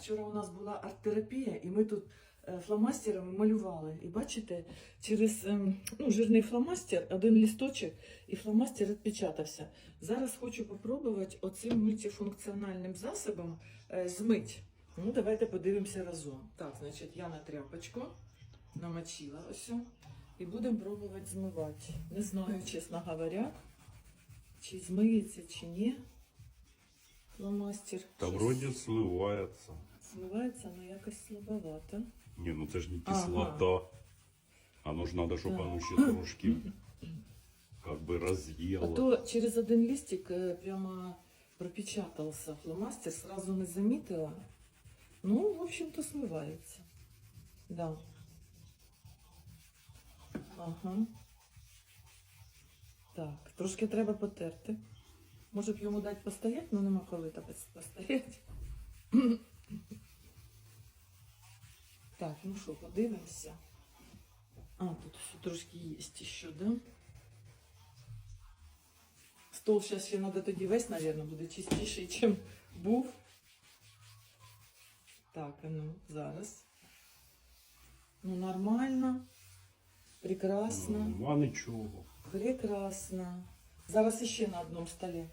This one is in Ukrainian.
вчора у нас була арт-терапія, і ми тут е, фломастерами малювали. І бачите, через ем, ну, жирний фломастер, один лісточок, і фломастер відпечатався. Зараз хочу попробувати оцим мультифункціональним засобом е, змить. Ну, давайте подивимося разом. Так, значить, я на тряпочку намочила ось. І будемо пробувати змивати. Не знаю, чесно говоря, чи змиється, чи ні. Фломастер. Та Щось вроді смивається. Змивається, але якось слабовато. Ні, ну це ж не Ага. кислота. Оно ж надо, щоб Так. оно ще трошки как бы А разъело. то через один листик э, прямо пропечатался фломастер, сразу не заметила. Ну, в общем-то, смывается. Да. Ага. Так, трошки треба потерти. Може б йому дати постояти, але нема коли так постояти. Так, ну що, подивимося. А, тут ще трошки є ще, да? Стол зараз ще треба тоді весь, мабуть, буде чистіший, ніж був. Так, ну, зараз. Ну, нормально. Прекрасно. Ну, а нічого. Прекрасно. Зараз ще на одному столі.